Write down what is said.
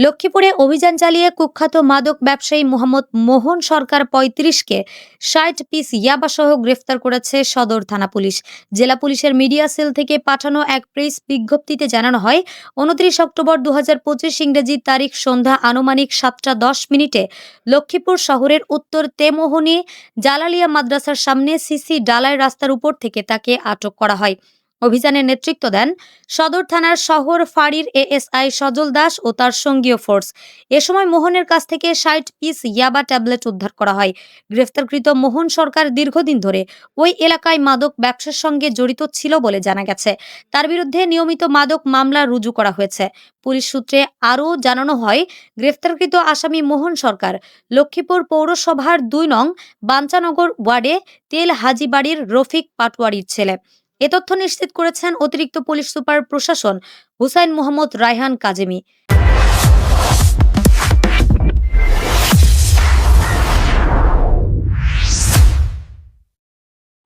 লক্ষ্মীপুরে অভিযান চালিয়ে কুখ্যাত মাদক ব্যবসায়ী মোহাম্মদ মোহন সরকার পঁয়ত্রিশকে ষাট পিস ইয়াবাসহ গ্রেফতার করেছে সদর থানা পুলিশ। জেলা পুলিশের মিডিয়া সেল থেকে পাঠানো এক প্রেস বিজ্ঞপ্তিতে জানানো হয়, উনত্রিশ অক্টোবর দু পঁচিশ ইংরেজি তারিখ সন্ধ্যা আনুমানিক সাতটা দশ মিনিটে লক্ষ্মীপুর শহরের উত্তর তেমোহনী জালালিয়া মাদ্রাসার সামনে সিসি ডালাই রাস্তার উপর থেকে তাকে আটক করা হয়। অভিযানের নেতৃত্ব দেন সদর থানার শহর ফাঁড়ির এএসআই সজল দাস ও তার সঙ্গীয় ফোর্স। এ সময় মোহনের কাছ থেকে ষাট পিস ইয়াবা ট্যাবলেট উদ্ধার করা হয়। গ্রেফতারকৃত মোহন সরকার দীর্ঘদিন ধরে ওই এলাকায় মাদক ব্যবসার সঙ্গে জড়িত ছিল বলে জানা গেছে। তার বিরুদ্ধে নিয়মিত মাদক মামলা রুজু করা হয়েছে। পুলিশ সূত্রে আরও জানানো হয়, গ্রেফতারকৃত আসামি মোহন সরকার লক্ষ্মীপুর পৌরসভার দুই নং বাঞ্চানগর ওয়ার্ডে তেল হাজিবাড়ির রফিক পাটওয়ারির ছেলে। এ তথ্য নিশ্চিত করেছেন অতিরিক্ত পুলিশ সুপার প্রশাসন হুসাইন মোহাম্মদ রায়হান কাজেমি।